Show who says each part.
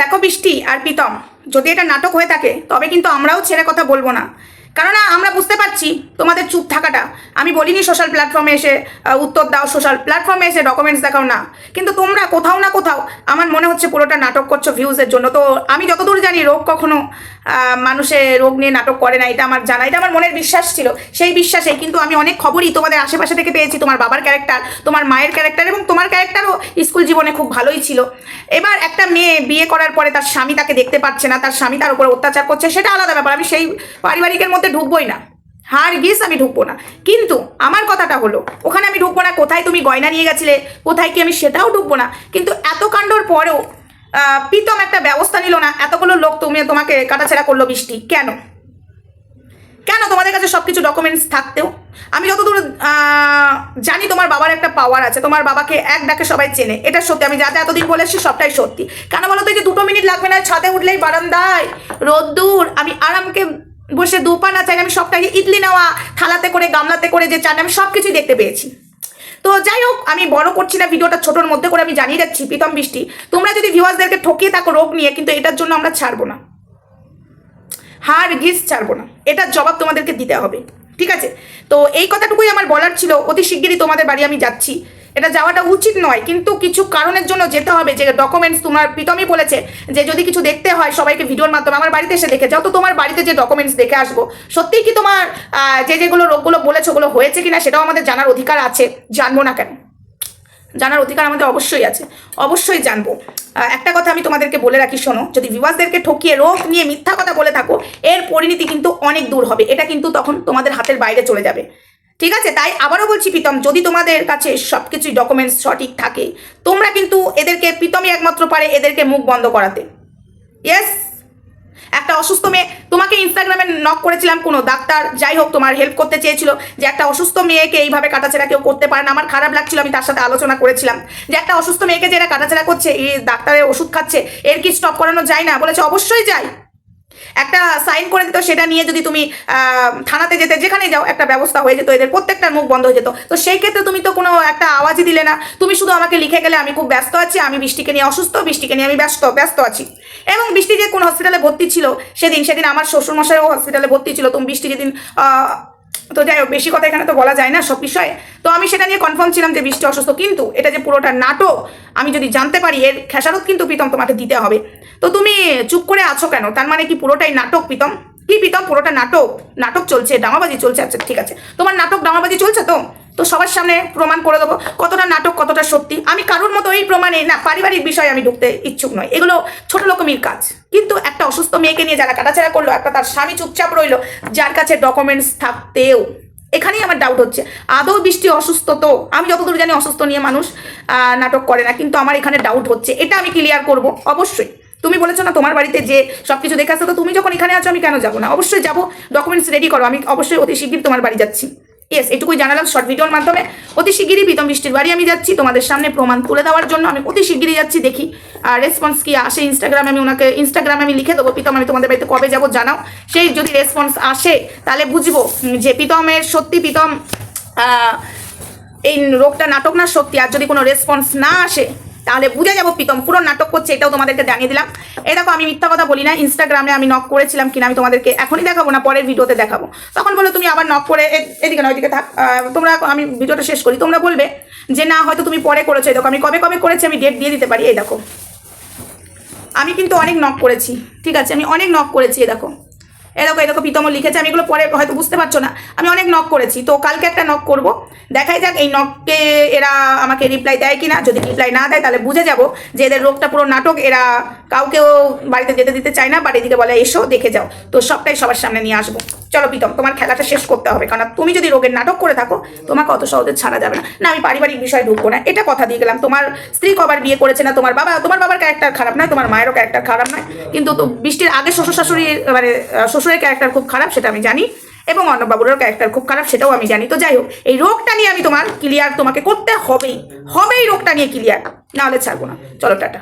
Speaker 1: দেখো বৃষ্টি আর প্রীতম, যদি এটা নাটক হয়ে থাকে, তবে কিন্তু আমরাও ছেড়ে কথা বলব না। কেননা আমরা বুঝতে পারছি তোমাদের চুপ থাকাটা। আমি বলিনি সোশ্যাল প্ল্যাটফর্মে এসে উত্তর দাও সোশ্যাল প্ল্যাটফর্মে এসে ডকুমেন্টস দেখাও না। কিন্তু তোমরা কোথাও না কোথাও আমার মনে হচ্ছে পুরোটা নাটক করছ ভিউজের জন্য। তো আমি যতদূর জানি রোগ কখনো আহ, মানুষে রোগ নিয়ে নাটক করে না এটা আমার জানা এটা আমার মনের বিশ্বাস ছিল সেই বিশ্বাসে কিন্তু আমি অনেক খবরই তোমাদের আশেপাশে থেকে পেয়েছি তোমার বাবার ক্যারেক্টার তোমার মায়ের ক্যারেক্টার এবং তোমার ক্যারেক্টারও স্কুল জীবনে খুব ভালোই ছিল। এবার একটা মেয়ে বিয়ে করার পরে তার স্বামী তাকে দেখতে পাচ্ছে না তার স্বামী তার উপরে অত্যাচার করছে সেটা আলাদা ব্যাপার। আমি সেই পারিবারিকের মধ্যে ঢুকবোই না। হার গিস আমি ঢুকবো না। কিন্তু আমার কথাটা হলো, ওখানে আমি ঢুকবো না, কোথায় তুমি গয়না নিয়ে গেছিলে, কোথায় কি আমি সেটাও ঢুকবো না। কিন্তু এত কাণ্ডর পরেও প্রীতম একটা ব্যবস্থা নিল না, এতগুলো লোক তুমি, তোমাকে কাটাছেড়া করল বৃষ্টি। কেন? কেন তোমাদের কাছে সব কিছু ডকুমেন্টস থাকতেও? আমি যতদূর জানি তোমার বাবার একটা পাওয়ার আছে, তোমার বাবাকে এক ডাকে সবাই চেনে, এটা সত্যি। আমি যা যা এতদিন বলে এসেছি সবটাই সত্যি। কেন বলো তো যে দুটো মিনিট লাগবে না, ছাদে উঠলেই বারান্দায়। রোদ্দুর, আমি আরামকে বসে দুপা না চাই আমি সবটাই ইডলি নেওয়া, থালাতে করে, গামলাতে করে যে চান আমি সব কিছুই দেখতে পেয়েছি। তো যাই হোক, আমি বড় করছি না ভিডিওটা, ছোটোর মধ্যে করে আমি জানিয়ে যাচ্ছি, প্রীতম বৃষ্টি। তোমরা যদি ভিউয়ার্সদেরকে ঠকিয়ে থাকো রোগ নিয়ে, কিন্তু এটার জন্য আমরা ছাড়বো না। হার গিস ছাড়বো না। এটার জবাব তোমাদেরকে দিতে হবে। ঠিক আছে? তো এই কথাটুকুই আমার বলার ছিল। অতি শিগগিরই তোমাদের বাড়ি আমি যাচ্ছি। এটা যাওয়াটা উচিত নয়, কিন্তু কিছু কারণের জন্য যেতে হবে, যে ডকুমেন্টস তোমার প্রীতমই বলেছে, যে যদি কিছু দেখতে হয় সবাইকে ভিডিওর মাধ্যমে, আমার বাড়িতে এসে দেখে যাও, তো তোমার বাড়িতে যে ডকুমেন্টস দেখে আসব, সত্যিই কি তোমার যে যেগুলো রোগগুলো বলেছ ওগুলো হয়েছে কিনা সেটাও আমাদের জানার অধিকার আছে, জানব না কেন? জানার অধিকার আমাদের অবশ্যই আছে, অবশ্যই জানব। একটা কথা আমি তোমাদেরকে বলে রাখি, শোনো, যদি ভিউয়ার্সদেরকে ঠকিয়ে রোগ নিয়ে মিথ্যা কথা বলে থাকো, এর পরিণতি কিন্তু অনেক দূর হবে, এটা কিন্তু তখন তোমাদের হাতের বাইরে চলে যাবে। ঠিক আছে? তাই আবারও বলছি, প্রীতম, যদি তোমাদের কাছে সব কিছুই ডকুমেন্টস সঠিক থাকে, তোমরা কিন্তু এদেরকে, প্রীতমই একমাত্র পারে এদেরকে মুখ বন্ধ করাতে। ইয়েস একটা অসুস্থ মেয়ে, তোমাকে ইনস্টাগ্রামে নক করেছিলাম কোনো ডাক্তার, যাই হোক, তোমার হেল্প করতে চেয়েছিল যে একটা অসুস্থ মেয়েকে এইভাবে কাটাছেড়া কেউ করতে পারে না। আমার খারাপ লাগছিল, আমি তার সাথে আলোচনা করেছিলাম যে একটা অসুস্থ মেয়েকে যে এরা কাটাছেড়া করছে, এই ডাক্তারের ওষুধ খাচ্ছে, এর কি স্টপ করানো যায় না? বলেছে, অবশ্যই যায় একটা সাইন করে দিত, সেটা নিয়ে যদি তুমি থানাতে যেতে যেখানে যাও, একটা ব্যবস্থা হয়ে যেত, এদের প্রত্যেকটার মুখ বন্ধ হয়ে যেত। তো সেই ক্ষেত্রে তুমি তো কোনো একটা আওয়াজই দিলে না। তুমি শুধু আমাকে লিখে গেলে আমি খুব ব্যস্ত আছি, আমি বৃষ্টিকে নিয়ে অসুস্থ, বৃষ্টিকে নিয়ে আমি ব্যস্ত ব্যস্ত আছি। এবং বৃষ্টি যে কোন হসপিটালে ভর্তি ছিল, সেদিন সেদিন আমার শ্বশুরমশাইও হসপিটালে ভর্তি ছিল। তুমি বৃষ্টি যেদিন তো যাই হোক, বেশি কথা এখানে তো বলা যায় না সব বিষয়ে। তো আমি সেটা নিয়ে কনফার্ম ছিলাম যে বৃষ্টি অসুস্থ, কিন্তু এটা যে পুরোটা নাটক, আমি যদি জানতে পারি, এর খেসারত কিন্তু প্রীতম তোমাকে দিতে হবে। তো তুমি চুপ করে আছো কেন? তার মানে কি পুরোটাই নাটক প্রীতম? কি প্রীতম? পুরোটা নাটক? নাটক চলছে, ডামাবাজি চলছে আচ্ছা ঠিক আছে। তোমার নাটক, ডামাবাজি চলছে তো? তো সবার সামনে প্রমাণ করে দেবো কতটা নাটক, কতটা সত্যি। আমি কারোর মতো এই প্রমাণে না, পারিবারিক বিষয়ে আমি ঢুকতে ইচ্ছুক নয় এগুলো ছোট রকমের কাজ। কিন্তু একটা অসুস্থ মেয়েকে নিয়ে যারা কাটাছেড়া করল, একটা তার স্বামী চুপচাপ রইল, যার কাছে ডকুমেন্টস থাকতেও। এখানেই আমার ডাউট হচ্ছে। আদৌ বৃষ্টি অসুস্থ তো? আমি যতদূর জানি অসুস্থ নিয়ে মানুষ নাটক করে না। কিন্তু আমার এখানে ডাউট হচ্ছে। এটা আমি ক্লিয়ার করব, অবশ্যই। তুমি বলেছ না তোমার বাড়িতে যে সব কিছু দেখে আসতো, তো তুমি যখন এখানে আছো, আমি কেন যাব না? অবশ্যই যাব। ডকুমেন্টস রেডি করো। আমি অবশ্যই অতি শিগগির তোমার বাড়ি যাচ্ছি। ইয়েস এটুকুই জানালাম শর্ট ভিডিওর মাধ্যমে। অতি শিগগিরই প্রীতম বৃষ্টির বাড়ি আমি যাচ্ছি। তোমাদের সামনে প্রমাণ তুলে দেওয়ার জন্য আমি অতি শিগগিরই যাচ্ছি, দেখি। আর রেসপন্স কি আসে ইনস্টাগ্রামে আমি ওনাকে ইনস্টাগ্রামে আমি লিখে দেবো। প্রীতম, আমি তোমাদের বাড়িতে কবে যাব জানাও। সেই যদি রেসপন্স আসে, তাহলে বুঝব যে প্রীতমের সত্যি প্রীতম এই রোগটা নাটক না সত্যি? আর যদি কোনো রেসপন্স না আসে তাহলে বুঝে যাব প্রীতম, পুরো নাটক করছে, এটাও তোমাদেরকে জানিয়ে দিলাম। এই দেখো, আমি মিথ্যা কথা বলি না ইনস্টাগ্রামে আমি নক করেছিলাম কিনা, আমি তোমাদেরকে এখনই দেখাবো না, পরের ভিডিওতে দেখাবো। তখন বলো তুমি আবার নক করে এদিকে না ওইদিকে থাক তোমরা আমি ভিডিওটা শেষ করি। তোমরা বলবে যে, না, হয়তো তুমি পরে করেছ। দেখো, আমি কবে কবে করেছি, আমি ডেট দিয়ে দিতে পারি। এই দেখো, আমি কিন্তু অনেক নক করেছি, ঠিক আছে? আমি অনেক নক করেছি এই দেখো। এই দেখো প্রীতম লিখেছে আমি এগুলো পরে হয়তো বুঝতে পারছ না। আমি অনেক নক করেছি তো কালকে একটা নক করব। দেখাই যাক এই নককে এরা আমাকে রিপ্লাই দেয় কিনা। যদি রিপ্লাই না দেয় তাহলে বুঝে যাব যে এদের রোগটা পুরো নাটক এরা কাউকেও বাড়িতে যেতে দিতে চায় না বাড়ির দিকে বলে এসো দেখে যাও। তো সবটাই সবার সামনে নিয়ে আসব। চলো প্রীতম তোমার খেলাটা শেষ করতে হবে কারণ তুমি যদি রোগের নাটক করে থাকো তোমাকে অত সহজে ছাড়া যাবে না। না আমি পারিবারিক বিষয়ে ঢুকবো না এটা কথা দিয়ে গেলাম। তোমার স্ত্রী কবার বিয়ে করেছে না তোমার বাবা তোমার বাবার ক্যারেক্টার খারাপ নয় তোমার মায়েরও ক্যারেক্টার খারাপ নয় কিন্তু বৃষ্টির আগে শ্বশুর শাশুড়ি মানে আহ, শ্বশুরের ক্যারেক্টার খুব খারাপ, সেটা আমি জানি। এবং অন্নবাবুরের ক্যারেক্টার খুব খারাপ, সেটাও আমি জানি। তো যাই হোক, এই রোগটা নিয়ে আমি তোমার ক্লিয়ার তোমাকে করতে হবেই। হবেই রোগটা নিয়ে ক্লিয়ার নাহলে ছাড়বো না। চলো, টাটা।